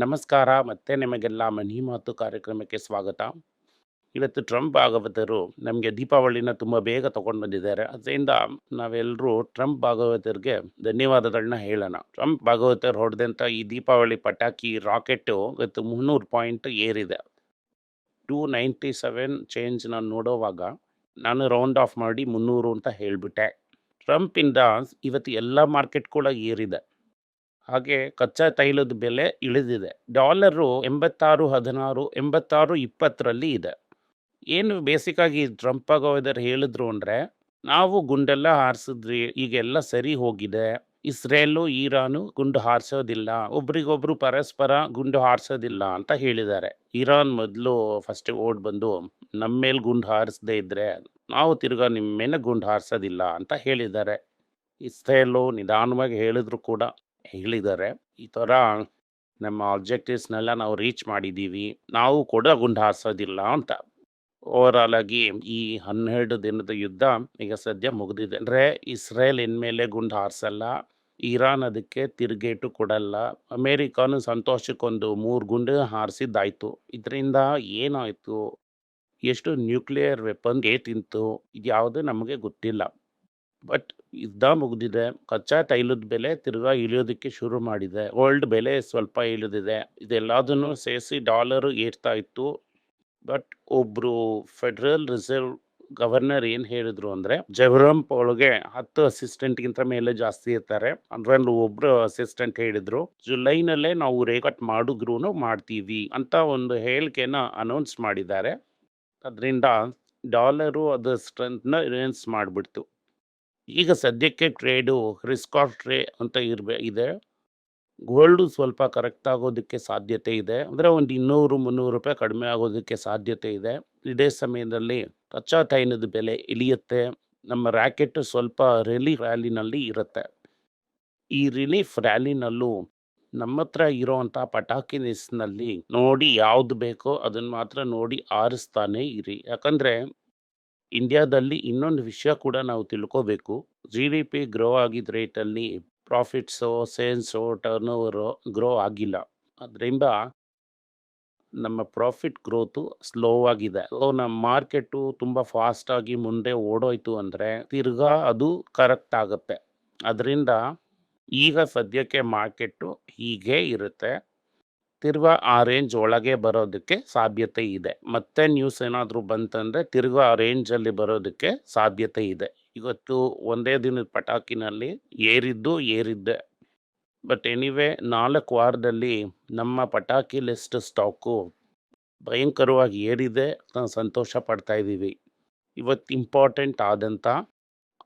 ನಮಸ್ಕಾರ, ಮತ್ತೆ ನಿಮಗೆಲ್ಲ ಮನಿ ಮಾತು ಕಾರ್ಯಕ್ರಮಕ್ಕೆ ಸ್ವಾಗತ. ಇವತ್ತು ಟ್ರಂಪ್ ಭಾಗವತರು ನಮಗೆ ದೀಪಾವಳಿನ ತುಂಬ ಬೇಗ ತಗೊಂಡು ಬಂದಿದ್ದಾರೆ. ಅದರಿಂದ ನಾವೆಲ್ಲರೂ ಟ್ರಂಪ್ ಭಾಗವತರಿಗೆ ಧನ್ಯವಾದಗಳನ್ನ ಹೇಳೋಣ. ಟ್ರಂಪ್ ಭಾಗವತರು ಹೊಡೆದಂಥ ಈ ದೀಪಾವಳಿ ಪಟಾಕಿ ರಾಕೆಟ್ಟು ಇವತ್ತು ಮುನ್ನೂರು ಪಾಯಿಂಟ್ ಏರಿದೆ. ಟೂ ನೈಂಟಿ ಸೆವೆನ್ ಚೇಂಜ್ ನಾನು ನೋಡೋವಾಗ ನಾನು ರೌಂಡ್ ಆಫ್ ಮಾಡಿ ಮುನ್ನೂರು ಅಂತ ಹೇಳಿಬಿಟ್ಟೆ. ಟ್ರಂಪಿಂದ ಇವತ್ತು ಎಲ್ಲ ಮಾರ್ಕೆಟ್ ಕೂಡ ಏರಿದೆ. ಹಾಗೆ ಕಚ್ಚಾ ತೈಲದ ಬೆಲೆ ಇಳಿದಿದೆ. ಡಾಲರು ಎಂಬತ್ತಾರು, ಹದಿನಾರು, ಎಂಬತ್ತಾರು, ಇಪ್ಪತ್ತರಲ್ಲಿ ಇದೆ. ಏನು ಬೇಸಿಕ್ಕಾಗಿ ಟ್ರಂಪ್ ಆಗೋದರ್ ಹೇಳಿದ್ರು ಅಂದರೆ, ನಾವು ಗುಂಡೆಲ್ಲ ಹಾರಿಸಿದ್ರಿ ಈಗೆಲ್ಲ ಸರಿ ಹೋಗಿದೆ. ಇಸ್ರೇಲು ಈರಾನು ಗುಂಡು ಹಾರಿಸೋದಿಲ್ಲ. ಒಬ್ರಿಗೊಬ್ರು ಪರಸ್ಪರ ಗುಂಡು ಹಾರಿಸೋದಿಲ್ಲ ಅಂತ ಹೇಳಿದ್ದಾರೆ. ಇರಾನ್ ಮೊದಲು ಫಸ್ಟ್ ಓಡ್ ಬಂದು, ನಮ್ಮ ಮೇಲೆ ಗುಂಡು ಹಾರಿಸದೇ ಇದ್ರೆ ನಾವು ತಿರ್ಗಾ ನಿಮ್ಮ ಮೇಲೆ ಗುಂಡು ಹಾರಿಸೋದಿಲ್ಲ ಅಂತ ಹೇಳಿದ್ದಾರೆ. ಇಸ್ರೇಲು ನಿಧಾನವಾಗಿ ಹೇಳಿದ್ರು ಕೂಡ. ಹೇಳಿದ್ದಾರೆ. ಈ ಥರ ನಮ್ಮ ಆಬ್ಜೆಕ್ಟಿವ್ಸ್ನೆಲ್ಲ ನಾವು ರೀಚ್ ಮಾಡಿದ್ದೀವಿ. ನಾವು ಕೂಡ ಗುಂಡು ಹಾರಿಸೋದಿಲ್ಲ ಅಂತ. ಓವರಾಲ್ ಆಗಿ ಈ ಹನ್ನೆರಡು ದಿನದ ಯುದ್ಧ ಈಗ ಸದ್ಯ ಮುಗಿದಿದೆ. ಅಂದರೆ ಇಸ್ರೇಲ್ ಇನ್ಮೇಲೆ ಗುಂಡು ಹಾರಿಸಲ್ಲ ಇರಾನ್ ಅದಕ್ಕೆ ತಿರುಗೇಟು ಕೊಡಲ್ಲ. ಅಮೇರಿಕಾನು ಸಂತೋಷಕ್ಕೊಂದು ಮೂರು ಗುಂಡು ಹಾರಿಸಿದ್ದಾಯಿತು. ಇದರಿಂದ ಏನಾಯಿತು? ಎಷ್ಟು ನ್ಯೂಕ್ಲಿಯರ್ ವೆಪನ್ ತಿಂತು? ಇದು ಯಾವುದು ನಮಗೆ ಗೊತ್ತಿಲ್ಲ. ಬಟ್ ಯುದ್ಧ ಮುಗಿದಿದೆ. ಕಚ್ಚಾ ತೈಲದ ಬೆಲೆ ತಿರ್ಗಾ ಇಳಿಯೋದಕ್ಕೆ ಶುರು ಮಾಡಿದೆ. ಗೋಲ್ಡ್ ಬೆಲೆ ಸ್ವಲ್ಪ ಇಳಿದಿದೆ. ಇದೆಲ್ಲದನ್ನು ಸೇರಿಸಿ ಡಾಲರು ಏರ್ತಾ ಇತ್ತು. ಬಟ್ ಒಬ್ಬರು ಫೆಡರಲ್ ರಿಸರ್ವ್ ಗವರ್ನರ್ ಏನು ಹೇಳಿದ್ರು ಅಂದರೆ ಜವರಂ ಒಳಗೆ ಹತ್ತು ಅಸಿಸ್ಟೆಂಟ್ಗಿಂತ ಮೇಲೆ ಜಾಸ್ತಿ ಇರ್ತಾರೆ. ಅದರಲ್ಲಿ ಒಬ್ರು ಅಸಿಸ್ಟೆಂಟ್ ಹೇಳಿದ್ರು, ಜುಲೈನಲ್ಲೇ ನಾವು ರೇಕಟ್ ಮಾಡಿದ್ರು ಮಾಡ್ತೀವಿ ಅಂತ ಒಂದು ಹೇಳಿಕೆನ ಅನೌನ್ಸ್ ಮಾಡಿದ್ದಾರೆ. ಅದರಿಂದ ಡಾಲರು ಅದರ ಸ್ಟ್ರೆಂತ್ನ ರಿಯನ್ಸ್ ಮಾಡಿಬಿಡ್ತು. ಈಗ ಸದ್ಯಕ್ಕೆ ಟ್ರೇಡು, ರಿಸ್ಕ್ ಆಫ್ ಟ್ರೇ ಅಂತ ಇರಬೇ, ಇದೆ. ಗೋಲ್ಡು ಸ್ವಲ್ಪ ಕರೆಕ್ಟ್ ಆಗೋದಕ್ಕೆ ಸಾಧ್ಯತೆ ಇದೆ. ಅಂದರೆ ಒಂದು ಇನ್ನೂರು, ಮುನ್ನೂರು ರೂಪಾಯಿ ಕಡಿಮೆ ಆಗೋದಕ್ಕೆ ಸಾಧ್ಯತೆ ಇದೆ. ಇದೇ ಸಮಯದಲ್ಲಿ ಕಚ್ಚಾ ತೈನದ ಬೆಲೆ ಇಳಿಯುತ್ತೆ. ನಮ್ಮ ರ್ಯಾಕೆಟ್ ಸ್ವಲ್ಪ ರಿಲೀಫ್ ರ್ಯಾಲಿನಲ್ಲಿ ಇರುತ್ತೆ. ಈ ರಿಲೀಫ್ ರ್ಯಾಲಿನಲ್ಲೂ ನಮ್ಮ ಹತ್ರ ಇರೋವಂಥ ಪಟಾಕಿ ಲಿಸ್ಟ್ನಲ್ಲಿ ನೋಡಿ ಯಾವ್ದು ಬೇಕೋ ಅದನ್ನು ಮಾತ್ರ ನೋಡಿ ಆರಿಸ್ತಾನೆ ಇರಿ. ಯಾಕಂದರೆ ಇಂಡಿಯಾದಲ್ಲಿ ಇನ್ನೊಂದು ವಿಷಯ ಕೂಡ ನಾವು ತಿಳ್ಕೋಬೇಕು. ಜಿ ಡಿ ಪಿ ಗ್ರೋ ಆಗಿದ್ದ ರೇಟಲ್ಲಿ profits sales turnover grow ಆಗಿಲ್ಲ. ಅದರಿಂದ ನಮ್ಮ ಪ್ರಾಫಿಟ್ ಗ್ರೋತು ಸ್ಲೋ ಆಗಿದೆ. ಸೊ ನಮ್ಮ ಮಾರ್ಕೆಟು ತುಂಬ ಫಾಸ್ಟಾಗಿ ಮುಂದೆ ಓಡೋಯ್ತು ಅಂದರೆ ತಿರ್ಗಾ ಅದು ಕರೆಕ್ಟ್ ಆಗುತ್ತೆ. ಅದರಿಂದ ಈಗ ಸದ್ಯಕ್ಕೆ ಮಾರ್ಕೆಟು ಹೀಗೆ ಇರುತ್ತೆ. ತಿರ್ಗಾ ಆ ರೇಂಜ್ ಒಳಗೆ ಬರೋದಕ್ಕೆ ಸಾಧ್ಯತೆ ಇದೆ. ಮತ್ತೆ ನ್ಯೂಸ್ ಏನಾದರೂ ಬಂತಂದರೆ ತಿರ್ಗಾ ಆ ರೇಂಜಲ್ಲಿ ಬರೋದಕ್ಕೆ ಸಾಧ್ಯತೆ ಇದೆ. ಇವತ್ತು ಒಂದೇ ದಿನದ ಪಟಾಕಿನಲ್ಲಿ ಏರಿದ್ದು ಏರಿದ್ದೆ. ಬಟ್ ಎನಿವೆ ನಾಲ್ಕು ವಾರದಲ್ಲಿ ನಮ್ಮ ಪಟಾಕಿ ಲಿಸ್ಟ್ ಸ್ಟಾಕು ಭಯಂಕರವಾಗಿ ಏರಿದೆ. ಸಂತೋಷ ಪಡ್ತಾ ಇದ್ದೀವಿ. ಇವತ್ತು ಇಂಪಾರ್ಟೆಂಟ್ ಆದಂಥ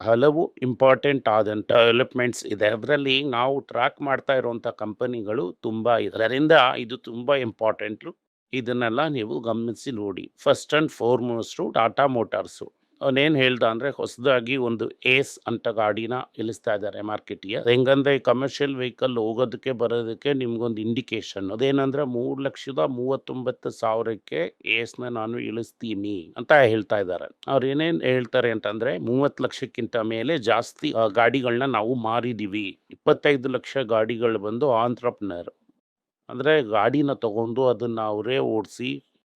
ಹಲವು ಇಂಪಾರ್ಟೆಂಟ್ ಆದಂಥ ಡೆವಲಪ್ಮೆಂಟ್ಸ್ ಇದೆ. ಅದರಲ್ಲಿ ನಾವು ಟ್ರ್ಯಾಕ್ ಮಾಡ್ತಾ ಇರುವಂಥ ಕಂಪನಿಗಳು ತುಂಬ ಇದೆ. ಅದರಿಂದ ಇದು ತುಂಬ ಇಂಪಾರ್ಟೆಂಟು ಇದನ್ನೆಲ್ಲ ನೀವು ಗಮನಿಸಿ ನೋಡಿ. First and foremost Tata motors ಅವನೇನು ಹೇಳ್ದ ಅಂದರೆ ಹೊಸದಾಗಿ ಒಂದು ಏಸ್ ಅಂತ ಗಾಡಿನ ಇಳಿಸ್ತಾ ಇದ್ದಾರೆ ಮಾರ್ಕೆಟಿಗೆ. ಹೆಂಗಂದ್ರೆ ಕಮರ್ಷಿಯಲ್ ವೆಹಿಕಲ್ ಹೋಗೋದಕ್ಕೆ ಬರೋದಕ್ಕೆ ನಿಮ್ಗೊಂದು ಇಂಡಿಕೇಶನ್ ಅದೇನಂದ್ರೆ ಮೂರು ಲಕ್ಷದ ಮೂವತ್ತೊಂಬತ್ತು ಸಾವಿರಕ್ಕೆ ಏಸ್ನ ನಾನು ಇಳಿಸ್ತೀನಿ ಅಂತ ಹೇಳ್ತಾ ಇದ್ದಾರೆ. ಅವ್ರು ಏನೇನು ಹೇಳ್ತಾರೆ ಅಂತಂದ್ರೆ ಮೂವತ್ತು ಲಕ್ಷಕ್ಕಿಂತ ಮೇಲೆ ಜಾಸ್ತಿ ಗಾಡಿಗಳನ್ನ ನಾವು ಮಾರಿದೀವಿ. ಇಪ್ಪತ್ತೈದು ಲಕ್ಷ ಗಾಡಿಗಳು ಬಂದು ಆಂಟ್ರಪ್ನರ್ ಅಂದರೆ ಗಾಡಿನ ತಗೊಂಡು ಅದನ್ನು ಅವರೇ ಓಡಿಸಿ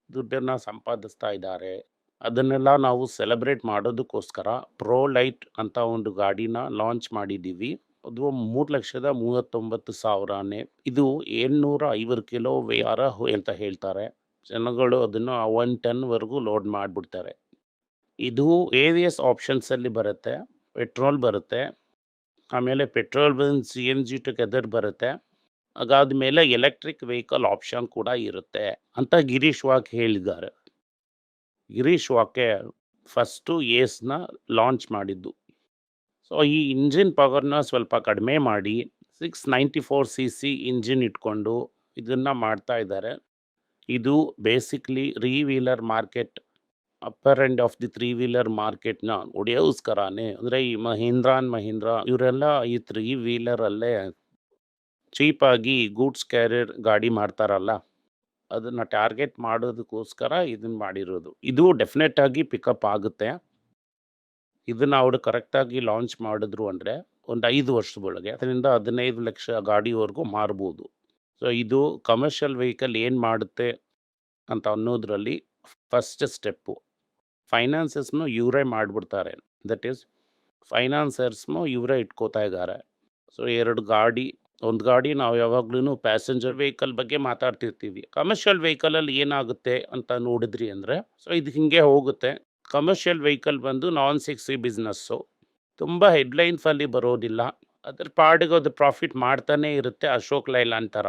ದುಡ್ಡನ್ನು ಸಂಪಾದಿಸ್ತಾ ಇದ್ದಾರೆ. ಅದನ್ನೆಲ್ಲ ನಾವು ಸೆಲೆಬ್ರೇಟ್ ಮಾಡೋದಕ್ಕೋಸ್ಕರ ಪ್ರೋ ಲೈಟ್ ಅಂತ ಒಂದು ಗಾಡಿನ ಲಾಂಚ್ ಮಾಡಿದ್ದೀವಿ. ಅದು ಮೂರು ಲಕ್ಷದ ಮೂವತ್ತೊಂಬತ್ತು ಸಾವಿರನೇ. ಇದು ಏಳ್ನೂರ ಐವತ್ತು ಕಿಲೋ ವ್ಯಾರ ಅಂತ ಹೇಳ್ತಾರೆ. ಜನಗಳು ಅದನ್ನು ಒನ್ ಟನ್ವರೆಗೂ ಲೋಡ್ ಮಾಡಿಬಿಡ್ತಾರೆ. ಇದು ಏರಿಯಸ್ ಆಪ್ಷನ್ಸಲ್ಲಿ ಬರುತ್ತೆ ಪೆಟ್ರೋಲ್ ಬರುತ್ತೆ, ಆಮೇಲೆ ಪೆಟ್ರೋಲ್ ಬಂದು ಸಿ ಎನ್ ಜಿ ಟುಗೆದರ್ ಬರುತ್ತೆ. ಅದಾದ ಮೇಲೆ ಎಲೆಕ್ಟ್ರಿಕ್ ವೆಹಿಕಲ್ ಆಪ್ಷನ್ ಕೂಡ ಇರುತ್ತೆ ಅಂತ ಗಿರೀಶ್ ವಾಕ್ ಹೇಳಿದ್ದಾರೆ. ಗಿರೀಶ್ ವಾಕೆ ಫಸ್ಟು ಏಸ್ನ ಲಾಂಚ್ ಮಾಡಿದ್ದು. ಸೊ, ಈ ಇಂಜಿನ್ ಪವರ್ನ ಸ್ವಲ್ಪ ಕಡಿಮೆ ಮಾಡಿ, six ninety four C C engine ಇಟ್ಕೊಂಡು ಇದನ್ನು ಮಾಡ್ತಾ ಇದ್ದಾರೆ. ಇದು basically three wheeler market, upper end of the three wheeler ಮಾರ್ಕೆಟ್ನ ಒಡೆಯೋಸ್ಕರನೇ, ಅಂದರೆ ಈ ಮಹೀಂದ್ರಾ ಆ್ಯಂಡ್ ಮಹೀಂದ್ರ ಇವರೆಲ್ಲ ಈ ತ್ರೀ ವೀಲರಲ್ಲೇ ಚೀಪಾಗಿ ಗೂಡ್ಸ್ ಕ್ಯಾರಿಯರ್ ಗಾಡಿ ಮಾಡ್ತಾರಲ್ಲ. ಅದನ್ನು ಟಾರ್ಗೆಟ್ ಮಾಡೋದಕ್ಕೋಸ್ಕರ ಇದನ್ನು ಮಾಡಿರೋದು. ಇದು ಡೆಫಿನೆಟ್ ಆಗಿ ಪಿಕಪ್ ಆಗುತ್ತೆ. ಇದನ್ನು ಅವರು ಕರೆಕ್ಟಾಗಿ ಲಾಂಚ್ ಮಾಡಿದ್ರು ಅಂದರೆ ಒಂದು ಐದು ವರ್ಷದೊಳಗೆ ಅದರಿಂದ ಹದಿನೈದು ಲಕ್ಷ ಗಾಡಿವರೆಗೂ ಮಾರ್ಬೋದು. ಸೊ ಇದು ಕಮರ್ಷಿಯಲ್ ವೆಹಿಕಲ್ ಏನು ಮಾಡುತ್ತೆ ಅಂತ ಅನ್ನೋದರಲ್ಲಿ ಫಸ್ಟ್ ಸ್ಟೆಪ್ಪು ಫೈನಾನ್ಸಸ್ನು ಇವರೇ ಮಾಡಿಬಿಡ್ತಾರೆ. ದಟ್ ಈಸ್ ಫೈನಾನ್ಸರ್ಸ್ನು ಇವರೇ ಇಟ್ಕೋತಾ ಇದ್ದಾರೆ. ಸೊ ಎರಡು ಗಾಡಿ ಒಂದು ಗಾಡಿ ನಾವು ಯಾವಾಗ್ಲೂ ಪ್ಯಾಸೆಂಜರ್ ವೆಹಿಕಲ್ ಬಗ್ಗೆ ಮಾತಾಡ್ತಿರ್ತೀವಿ. ಕಮರ್ಷಿಯಲ್ ವೆಹಿಕಲಲ್ಲಿ ಏನಾಗುತ್ತೆ ಅಂತ ನೋಡಿದ್ರಿ ಅಂದರೆ ಸೊ ಇದು ಹಿಂಗೆ ಹೋಗುತ್ತೆ. ಕಮರ್ಷಿಯಲ್ ವೆಹಿಕಲ್ ಬಂದು ನಾನ್ ಸಿಕ್ಸಿ ಬಿಸ್ನೆಸ್ಸು ತುಂಬ ಹೆಡ್ಲೈನ್ಸಲ್ಲಿ ಬರೋದಿಲ್ಲ. ಅದ್ರ ಪಾಡಿಗೆ ಅದು ಪ್ರಾಫಿಟ್ ಮಾಡ್ತಾನೆ ಇರುತ್ತೆ ಅಶೋಕ್ ಲೈಲಾನ್ ಥರ.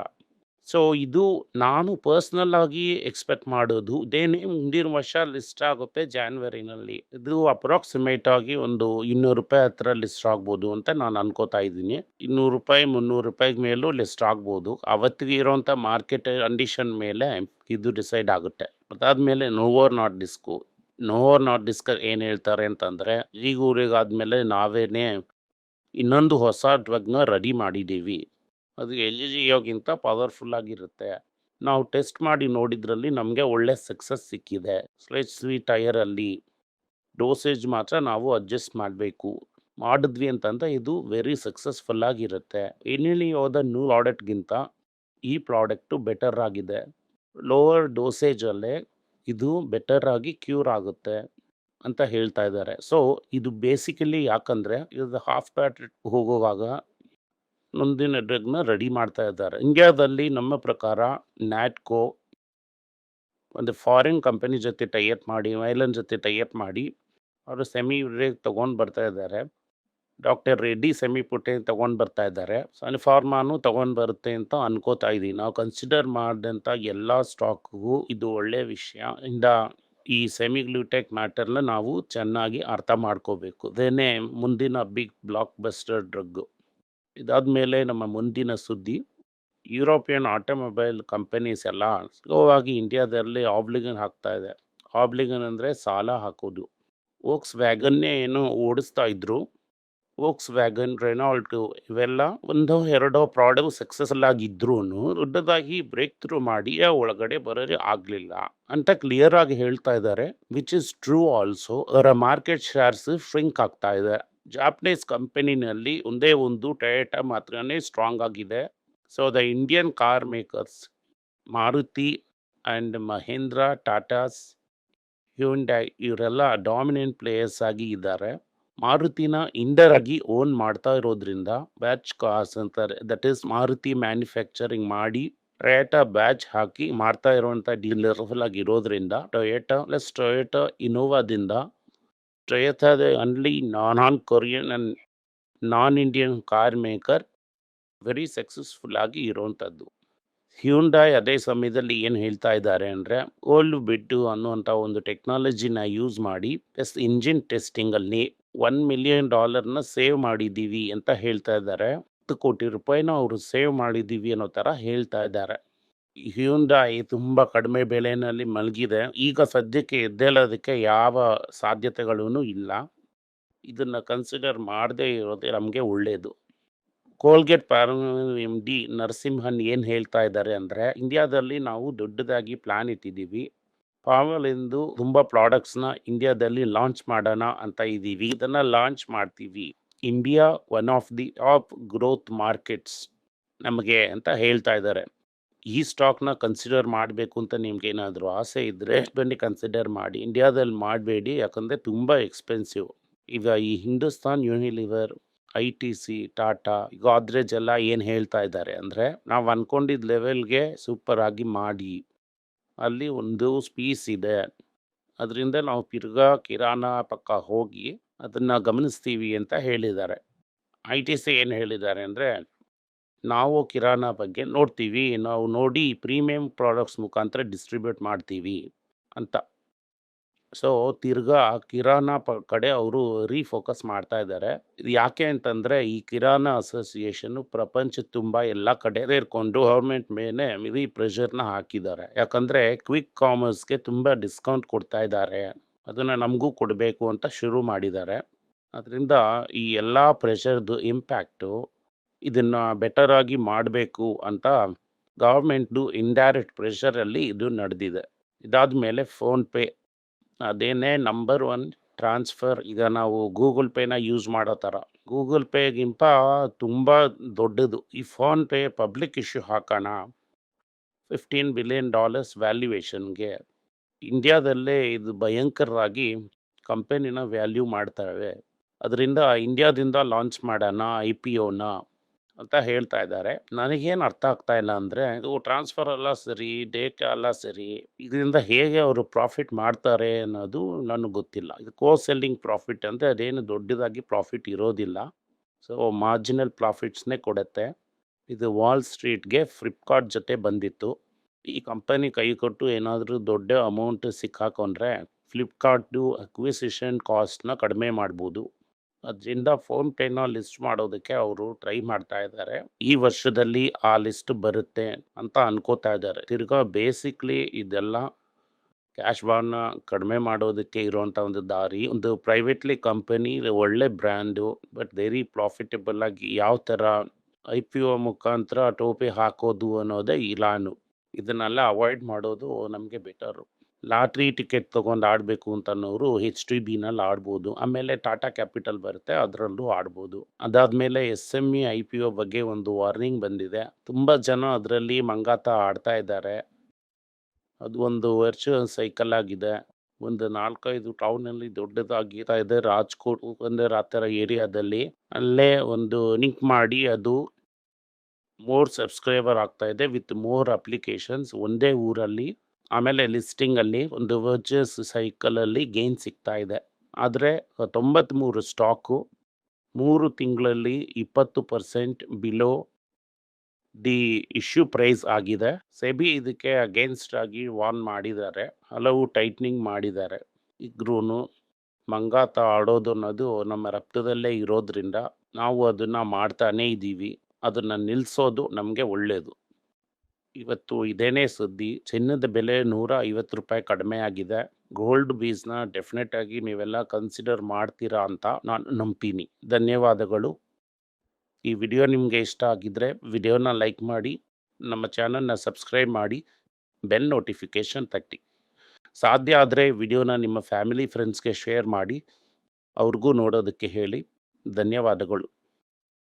ಸೊ, ಇದು ನಾನು ಪರ್ಸ್ನಲ್ ಆಗಿ ಎಕ್ಸ್ಪೆಕ್ಟ್ ಮಾಡೋದು ಇದೇನೇ ಮುಂದಿನ ವರ್ಷ ಲಿಸ್ಟ್ ಆಗುತ್ತೆ ಜಾನ್ವರಿನಲ್ಲಿ. ಇದು ಅಪ್ರಾಕ್ಸಿಮೇಟ್ ಆಗಿ ಒಂದು ಇನ್ನೂರು ರೂಪಾಯಿ ಹತ್ರ ಲಿಸ್ಟ್ ಆಗ್ಬೋದು ಅಂತ ನಾನು ಅನ್ಕೋತಾ ಇದ್ದೀನಿ. ಇನ್ನೂರು ರೂಪಾಯಿ, ಮುನ್ನೂರು ರೂಪಾಯಿ ಮೇಲೂ ಲಿಸ್ಟ್ ಆಗ್ಬೋದು. ಅವತ್ತಿಗೆ ಇರೋಂಥ ಮಾರ್ಕೆಟ್ ಕಂಡೀಷನ್ ಮೇಲೆ ಇದು ಡಿಸೈಡ್ ಆಗುತ್ತೆ. ಅದಾದಮೇಲೆ Novo Nordisk. Novo Nordisk ಏನು ಹೇಳ್ತಾರೆ ಅಂತಂದರೆ, ಈಗ ಊರಿಗಾದ್ಮೇಲೆ ನಾವೇನೇ ಇನ್ನೊಂದು ಹೊಸ ಡ್ರಗ್ನ ರೆಡಿ ಮಾಡಿದ್ದೀವಿ. ಅದು ಎಲ್ ಜಿ ಯೋಗಿಂತ ಪವರ್ಫುಲ್ ಆಗಿರುತ್ತೆ. ನಾವು ಟೆಸ್ಟ್ ಮಾಡಿ ನೋಡಿದ್ರಲ್ಲಿ ನಮಗೆ ಒಳ್ಳೆ ಸಕ್ಸಸ್ ಸಿಕ್ಕಿದೆ. ಸ್ಲೆಚ್ ಸ್ವಿ ಟಯರಲ್ಲಿ ಡೋಸೇಜ್ ಮಾತ್ರ ನಾವು ಅಡ್ಜಸ್ಟ್ ಮಾಡಬೇಕು. ಮಾಡಿದ್ವಿ ಅಂತಂದರೆ ಇದು ವೆರಿ ಸಕ್ಸಸ್ಫುಲ್ ಆಗಿರುತ್ತೆ. ಏನೇಳಿ ಹೋದ ನ್ಯೂ ಪ್ರಾಡಕ್ಟ್ಗಿಂತ ಈ ಪ್ರಾಡಕ್ಟು ಬೆಟರ್ ಆಗಿದೆ. ಲೋವರ್ ಡೋಸೇಜಲ್ಲೇ ಇದು ಬೆಟರ್ ಆಗಿ ಕ್ಯೂರ್ ಆಗುತ್ತೆ ಅಂತ ಹೇಳ್ತಾ ಇದ್ದಾರೆ. ಸೊ ಇದು ಬೇಸಿಕಲಿ ಯಾಕಂದರೆ, ಇದು ಹಾಫ್ ಪ್ಯಾಕೆಟ್ ಹೋಗುವಾಗ ಮುಂದಿನ ಡ್ರಗ್ನ ರೆಡಿ ಮಾಡ್ತಾ ಇದ್ದಾರೆ. ಇಂಡಿಯಾದಲ್ಲಿ ನಮ್ಮ ಪ್ರಕಾರ ನ್ಯಾಟ್ಕೋ ಒಂದು ಫಾರಿನ್ ಕಂಪನಿ ಜೊತೆ ಟೈಅಪ್ ಮಾಡಿ ಮೈಲನ್ ಜೊತೆ ಟೈಅಪ್ ಮಾಡಿ, ಅವರು ಸೆಮಿ ರೇಗ್ ತೊಗೊಂಡು ಬರ್ತಾ ಇದ್ದಾರೆ. ಡಾಕ್ಟರ್ ರೆಡ್ಡಿ ಸೆಮಿ ಪುಟ್ಟೆ ತೊಗೊಂಡು ಬರ್ತಾ ಇದ್ದಾರೆ. ಸನ್ ಫಾರ್ಮಾನು ತೊಗೊಂಡು ಬರುತ್ತೆ ಅಂತ ಅನ್ಕೋತಾ ಇದ್ದೀನಿ. ನಾವು ಕನ್ಸಿಡರ್ ಮಾಡಿದಂಥ ಎಲ್ಲ ಸ್ಟಾಕ್ಗೂ ಇದು ಒಳ್ಳೆಯ ವಿಷಯ. ಇಂದ ಈ ಸೆಮಿ ಗ್ಲೂಟೆಕ್ ಮ್ಯಾಟರ್ನ ನಾವು ಚೆನ್ನಾಗಿ ಅರ್ಥ ಮಾಡ್ಕೋಬೇಕು. ಅದೇನೇ ಮುಂದಿನ ಬಿಗ್ ಬ್ಲಾಕ್ ಬಸ್ಟರ್ ಡ್ರಗ್ಗು. ಇದಾದ್ಮೇಲೆ ನಮ್ಮ ಮುಂದಿನ ಸುದ್ದಿ, ಯುರೋಪಿಯನ್ ಆಟೋಮೊಬೈಲ್ ಕಂಪನೀಸ್ ಎಲ್ಲ ಸ್ಲೋವಾಗಿ ಇಂಡಿಯಾದಲ್ಲಿ ಆಬ್ಲಿಗನ್ ಹಾಕ್ತಾ ಇದೆ. ಆಬ್ಲಿಗನ್ ಅಂದರೆ ಸಾಲ ಹಾಕೋದು. ವೋಕ್ಸ್ ವ್ಯಾಗನ್ನೇ ಏನೋ ಓಡಿಸ್ತಾ ಇದ್ರು. ವೋಕ್ಸ್ ವ್ಯಾಗನ್ ರೆನಾಲ್ಟು ಇವೆಲ್ಲ ಒಂದೋ ಎರಡೋ ಪ್ರಾಡಕ್ಟ್ ಸಕ್ಸಸ್ಫುಲ್ ಆಗಿದ್ರೂ ದೊಡ್ಡದಾಗಿ ಬ್ರೇಕ್ ಥ್ರೂ ಮಾಡಿ ಒಳಗಡೆ ಬರೋದು ಆಗಲಿಲ್ಲ ಅಂತ ಕ್ಲಿಯರ್ ಆಗಿ ಹೇಳ್ತಾ ಇದ್ದಾರೆ, ವಿಚ್ ಇಸ್ ಟ್ರೂ ಆಲ್ಸೋ. ಅವರ ಮಾರ್ಕೆಟ್ ಶೇರ್ಸ್ ಫ್ರಿಂಕ್ ಆಗ್ತಾ ಇದೆ. ಜಾಪನೀಸ್ ಕಂಪನಿನಲ್ಲಿ ಒಂದೇ ಒಂದು ಟೊಯೋಟಾ ಮಾತ್ರನೇ ಸ್ಟ್ರಾಂಗ್ ಆಗಿದೆ. So the Indian car makers Maruti and Mahindra Tatas Hyundai ಇವರೆಲ್ಲ ಡಾಮಿನೆಂಟ್ ಪ್ಲೇಯರ್ಸ್ ಆಗಿ ಇದ್ದಾರೆ. ಮಾರುತಿನ ಇಂಡರ್ ಆಗಿ ಓನ್ ಮಾಡ್ತಾ ಇರೋದ್ರಿಂದ ಬ್ಯಾಚ್ ಕಾಸ್ ಅಂತಾರೆ ದಟ್ ಈಸ್ ಮಾರುತಿ ಮ್ಯಾನುಫ್ಯಾಕ್ಚರಿಂಗ್ ಮಾಡಿ ಟೊಯೋಟಾ ಬ್ಯಾಚ್ ಹಾಕಿ ಮಾಡ್ತಾ ಇರುವಂಥ ಡೀಲರ್ಫುಲ್ ಆಗಿರೋದ್ರಿಂದ ಟೊಯೋಟಾ ಪ್ಲಸ್ ಟೊಯೋಟಾ ಇನೋವಾದಿಂದ ಟೊಯೋಟಾದ only non Korean and non car maker very successful ಆಗಿ ಇರೋವಂಥದ್ದು ಹ್ಯೂಂಡಾಯ್ ಅದೇ ಸಮಯದಲ್ಲಿ ಏನು ಹೇಳ್ತಾ ಇದ್ದಾರೆ ಅಂದರೆ ಓಲ್ಡ್ ಬಿಟ್ಟು ಅನ್ನುವಂಥ ಒಂದು ಟೆಕ್ನಾಲಜಿನ ಯೂಸ್ ಮಾಡಿ ಪ್ಲಸ್ ಇಂಜಿನ್ ಟೆಸ್ಟಿಂಗಲ್ಲಿ ಒನ್ ಮಿಲಿಯನ್ ಡಾಲರ್ನ ಸೇವ್ ಮಾಡಿದ್ದೀವಿ ಅಂತ ಹೇಳ್ತಾ ಇದ್ದಾರೆ. ಹತ್ತು ಕೋಟಿ ರೂಪಾಯಿನ ಅವರು ಸೇವ್ ಮಾಡಿದ್ದೀವಿ ಅನ್ನೋ ಥರ ಹೇಳ್ತಾ ಇದ್ದಾರೆ. ಹ್ಯೂಂಡಾಯ್ ತುಂಬ ಕಡಿಮೆ ಬೆಲೆಯಲ್ಲಿ ಮಲಗಿದೆ. ಈಗ ಸದ್ಯಕ್ಕೆ ಎದ್ದೇಳೋದಕ್ಕೆ ಯಾವ ಸಾಧ್ಯತೆಗಳೂ ಇಲ್ಲ. ಇದನ್ನು ಕನ್ಸಿಡರ್ ಮಾಡದೇ ಇರೋದೇ ನಮಗೆ ಒಳ್ಳೆಯದು ಕೋಲ್ಗೇಟ್ ಪ್ಯಾರ ಎಂ ಡಿ ನರಸಿಂಹನ್ ಏನು ಹೇಳ್ತಾ ಇದ್ದಾರೆ ಅಂದರೆ, ಇಂಡಿಯಾದಲ್ಲಿ ನಾವು ದೊಡ್ಡದಾಗಿ ಪ್ಲ್ಯಾನ್ ಇಟ್ಟಿದ್ದೀವಿ. ಪಾವಲಿಂದು ತುಂಬ ಪ್ರಾಡಕ್ಟ್ಸ್ನ ಇಂಡಿಯಾದಲ್ಲಿ ಲಾಂಚ್ ಮಾಡೋಣ ಅಂತ ಇದ್ದೀವಿ. ಇದನ್ನು ಲಾಂಚ್ ಮಾಡ್ತೀವಿ. India one of the top growth markets ನಮಗೆ ಅಂತ ಹೇಳ್ತಾ ಇದ್ದಾರೆ. ಈ ಸ್ಟಾಕ್ನ ಕನ್ಸಿಡರ್ ಮಾಡಬೇಕು ಅಂತ ನಿಮ್ಗೆ ಏನಾದರೂ ಆಸೆ ಇದ್ದರೆ ಬನ್ನಿ ಕನ್ಸಿಡರ್ ಮಾಡಿ. ಇಂಡಿಯಾದಲ್ಲಿ ಮಾಡಬೇಡಿ ಯಾಕಂದರೆ ತುಂಬ ಎಕ್ಸ್ಪೆನ್ಸಿವ್. ಈಗ ಈ Hindustan Unilever I T C Tata Godrej ಎಲ್ಲ ಏನು ಹೇಳ್ತಾ ಇದ್ದಾರೆ ಅಂದರೆ ನಾವು ಅಂದ್ಕೊಂಡಿದ್ದ ಲೆವೆಲ್ಗೆ ಸೂಪರ್ ಆಗಿ ಮಾಡಿ. ಅಲ್ಲಿ ಒಂದು ಸ್ಪೀಸ್ ಇದೆ. ಅದರಿಂದ ನಾವು ತಿರ್ಗಾ ಕಿರಾಣ ಪಕ್ಕ ಹೋಗಿ ಅದನ್ನು ಗಮನಿಸ್ತೀವಿ ಅಂತ ಹೇಳಿದ್ದಾರೆ. ಐ ಟಿ ಸಿ ಏನು ಹೇಳಿದ್ದಾರೆ ಅಂದರೆ ನಾವು ಕಿರಾಣ ಬಗ್ಗೆ ನೋಡ್ತೀವಿ. ನಾವು ನೋಡಿ ಪ್ರೀಮಿಯಂ ಪ್ರಾಡಕ್ಟ್ಸ್ ಮುಖಾಂತರ ಡಿಸ್ಟ್ರಿಬ್ಯೂಟ್ ಮಾಡ್ತೀವಿ ಅಂತ. ಸೊ, ತಿರ್ಗಾ ಕಿರಾಣ ಪ ಕಡೆ ಅವರು ರೀಫೋಕಸ್ ಮಾಡ್ತಾ ಇದ್ದಾರೆ. ಇದು ಯಾಕೆ ಅಂತಂದರೆ, ಈ ಕಿರಾಣ ಅಸೋಸಿಯೇಷನ್ನು ಪ್ರಪಂಚ ತುಂಬ ಎಲ್ಲ ಕಡೆ ಸೇರಿಕೊಂಡು ಗೌರ್ಮೆಂಟ್ ಮೇಲೆ ಮಿರಿ ಪ್ರೆಷರ್ನ ಹಾಕಿದ್ದಾರೆ. ಯಾಕಂದರೆ ಕ್ವಿಕ್ ಕಾಮರ್ಸ್ಗೆ ತುಂಬ ಡಿಸ್ಕೌಂಟ್ ಕೊಡ್ತಾ ಇದ್ದಾರೆ. ಅದನ್ನು ನಮಗೂ ಕೊಡಬೇಕು ಅಂತ ಶುರು ಮಾಡಿದ್ದಾರೆ. ಅದರಿಂದ ಈ ಎಲ್ಲ ಪ್ರೆಷರ್ದು ಇಂಪ್ಯಾಕ್ಟು ಇದನ್ನು ಬೆಟರ್ ಆಗಿ ಮಾಡಬೇಕು ಅಂತ ಗೌರ್ಮೆಂಟ್ದು ಇಂಡೈರೆಕ್ಟ್ ಪ್ರೆಷರಲ್ಲಿ ಇದು ನಡೆದಿದೆ. ಇದಾದ ಮೇಲೆ ಫೋನ್ಪೇ ಅದೇನೇ ನಂಬರ್ ಒನ್ ಟ್ರಾನ್ಸ್ಫರ್ ಈಗ ನಾವು ಗೂಗಲ್ ಪೇನ ಯೂಸ್ ಮಾಡೋ ಥರ. ಗೂಗಲ್ ಪೇಗಿಂತ ತುಂಬ ದೊಡ್ಡದು. ಈ ಫೋನ್ಪೇ ಪಬ್ಲಿಕ್ ಇಶ್ಯೂ ಹಾಕೋಣ. ಫಿಫ್ಟೀನ್ ಬಿಲಿಯನ್ ಡಾಲರ್ಸ್ ವ್ಯಾಲ್ಯೂಯೇಷನ್ಗೆ ಇಂಡಿಯಾದಲ್ಲೇ ಇದು ಭಯಂಕರವಾಗಿ ಕಂಪನಿನ ವ್ಯಾಲ್ಯೂ ಮಾಡ್ತವೆ. ಅದರಿಂದ ಇಂಡಿಯಾದಿಂದ ಲಾಂಚ್ ಮಾಡೋಣ ಐ ಪಿ ಒನ ಅಂತ ಹೇಳ್ತಾ ಇದ್ದಾರೆ. ನನಗೇನು ಅರ್ಥ ಆಗ್ತಾ ಇಲ್ಲ ಅಂದರೆ, ಇದು ಟ್ರಾನ್ಸ್ಫರ್ ಎಲ್ಲ ಸರಿ ಡೇಟಾ ಎಲ್ಲ ಸರಿ, ಇದರಿಂದ ಹೇಗೆ ಅವರು ಪ್ರಾಫಿಟ್ ಮಾಡ್ತಾರೆ ಅನ್ನೋದು ನನಗೆ ಗೊತ್ತಿಲ್ಲ. ಇದು ಕೋ ಸೆಲ್ಲಿಂಗ್ ಪ್ರಾಫಿಟ್ ಅಂದರೆ ಅದೇನು ದೊಡ್ಡದಾಗಿ ಪ್ರಾಫಿಟ್ ಇರೋದಿಲ್ಲ. ಸೊ ಮಾರ್ಜಿನಲ್ ಪ್ರಾಫಿಟ್ಸ್ನೇ ಕೊಡುತ್ತೆ. ಇದು ವಾಲ್ ಸ್ಟ್ರೀಟ್ಗೆ ಫ್ಲಿಪ್ಕಾರ್ಟ್ ಜೊತೆ ಬಂದಿತ್ತು. ಈ ಕಂಪನಿ ಕೈ ಕೊಟ್ಟು ಏನಾದರೂ ದೊಡ್ಡ ಅಮೌಂಟ್ ಸಿಕ್ಕಾಕೊಂಡ್ರೆ ಫ್ಲಿಪ್ಕಾರ್ಟು ಅಕ್ವಿಸಿಷನ್ ಕಾಸ್ಟ್ನ ಕಡಿಮೆ ಮಾಡ್ಬೋದು. ಅದರಿಂದ ಫೋನ್ ಪೇನ ಲಿಸ್ಟ್ ಮಾಡೋದಕ್ಕೆ ಅವರು ಟ್ರೈ ಮಾಡ್ತಾ ಇದ್ದಾರೆ. ಈ ವರ್ಷದಲ್ಲಿ ಆ ಲಿಸ್ಟ್ ಬರುತ್ತೆ ಅಂತ ಅನ್ಕೋತಾ ಇದ್ದಾರೆ. ತಿರ್ಗಾ ಬೇಸಿಕ್ಲಿ ಇದೆಲ್ಲ ಕ್ಯಾಶ್ ಬಾನ್ನ ಕಡಿಮೆ ಮಾಡೋದಕ್ಕೆ ಇರುವಂಥ ಒಂದು ದಾರಿ. ಒಂದು ಪ್ರೈವೇಟ್ಲಿ ಕಂಪನಿ, ಒಳ್ಳೆ ಬ್ರ್ಯಾಂಡು, ಬಟ್ ವೆರಿ ಪ್ರಾಫಿಟಬಲ್ ಆಗಿ ಯಾವ ಥರ ಐ ಪಿ ಒ ಮುಖಾಂತರ ಟೋಪಿ ಹಾಕೋದು ಅನ್ನೋದೇ ಇಲಾನು. ಇದನ್ನೆಲ್ಲ ಅವಾಯ್ಡ್ ಮಾಡೋದು ನಮಗೆ ಬೆಟರು. ಲಾಟ್ರಿ ಟಿಕೆಟ್ ತೊಗೊಂಡು ಆಡಬೇಕು ಅಂತ ಅನ್ನೋರು ಹೆಚ್ ಟಿ ಬಿನಲ್ಲಿ ಆಡ್ಬೋದು. ಆಮೇಲೆ ಟಾಟಾ ಕ್ಯಾಪಿಟಲ್ ಬರುತ್ತೆ, ಅದರಲ್ಲೂ ಆಡ್ಬೋದು. ಅದಾದಮೇಲೆ S M E, I P O ಬಗ್ಗೆ ಒಂದು ವಾರ್ನಿಂಗ್ ಬಂದಿದೆ. ತುಂಬ ಜನ ಅದರಲ್ಲಿ ಮಂಗಾತ ಆಡ್ತಾ ಇದ್ದಾರೆ. ಅದು ಒಂದು ವರ್ಚುವಲ್ ಸೈಕಲ್ ಆಗಿದೆ. ಒಂದು ನಾಲ್ಕೈದು ಟೌನಲ್ಲಿ ದೊಡ್ಡದಾಗಿರ್ತಾ ಇದೆ ರಾಜ್ಕೋಟ್, ಅಂದರೆ ಆ ಏರಿಯಾದಲ್ಲಿ. ಅಲ್ಲೇ ಒಂದು ಲಿಂಕ್ ಮಾಡಿ, ಅದು ಮೋರ್ ಸಬ್ಸ್ಕ್ರೈಬರ್ ಆಗ್ತಾ ಇದೆ ವಿತ್ ಮೋರ್ ಅಪ್ಲಿಕೇಶನ್ಸ್ ಒಂದೇ ಊರಲ್ಲಿ. ಆಮೇಲೆ ಲಿಸ್ಟಿಂಗಲ್ಲಿ ಒಂದು ವರ್ಚಸ್ ಸೈಕಲಲ್ಲಿ ಗೇನ್ ಸಿಗ್ತಾ ಇದೆ. ಆದರೆ ತೊಂಬತ್ತ್ಮೂರು ಸ್ಟಾಕು, ಮೂರು ತಿಂಗಳಲ್ಲಿ ಇಪ್ಪತ್ತು percent below the issue price ಆಗಿದೆ. ಸೆಬಿ ಇದಕ್ಕೆ ಅಗೇನ್ಸ್ಟ್ ಆಗಿ ವಾರ್ನ್ ಮಾಡಿದ್ದಾರೆ. ಹಲವು ಟೈಟ್ನಿಂಗ್ ಮಾಡಿದ್ದಾರೆ. ಇದ್ರೂ ಮಂಗಾತ ಆಡೋದು ಅನ್ನೋದು ನಮ್ಮ ರಕ್ತದಲ್ಲೇ ಇರೋದ್ರಿಂದ ನಾವು ಅದನ್ನು ಮಾಡ್ತಾನೇ ಇದ್ದೀವಿ ಅದನ್ನು ನಿಲ್ಲಿಸೋದು ನಮಗೆ ಒಳ್ಳೆಯದು ಇವತ್ತು ಇದೇನೇ ಸುದ್ದಿ, ಚಿನ್ನದ ಬೆಲೆ ನೂರ ಐವತ್ತು ರೂಪಾಯಿ ಕಡಿಮೆ ಆಗಿದೆ. ಗೋಲ್ಡ್ ಬೀಸ್ನ ಡೆಫಿನೆಟ್ ಆಗಿ ನೀವೆಲ್ಲ ಕನ್ಸಿಡರ್ ಮಾಡ್ತೀರಾ ಅಂತ ನಾನು ನಂಬ್ತೀನಿ. ಧನ್ಯವಾದಗಳು. ಈ ವಿಡಿಯೋ ನಿಮಗೆ ಇಷ್ಟ ಆಗಿದ್ದರೆ ವಿಡಿಯೋನ ಲೈಕ್ ಮಾಡಿ, ನಮ್ಮ ಚಾನಲ್ನ ಸಬ್ಸ್ಕ್ರೈಬ್ ಮಾಡಿ, ಬೆಲ್ ನೋಟಿಫಿಕೇಷನ್ ತಟ್ಟಿ. ಸಾಧ್ಯ ಆದರೆ ವಿಡಿಯೋನ ನಿಮ್ಮ ಫ್ಯಾಮಿಲಿ ಫ್ರೆಂಡ್ಸ್ಗೆ ಶೇರ್ ಮಾಡಿ, ಅವ್ರಿಗೂ ನೋಡೋದಕ್ಕೆ ಹೇಳಿ. ಧನ್ಯವಾದಗಳು.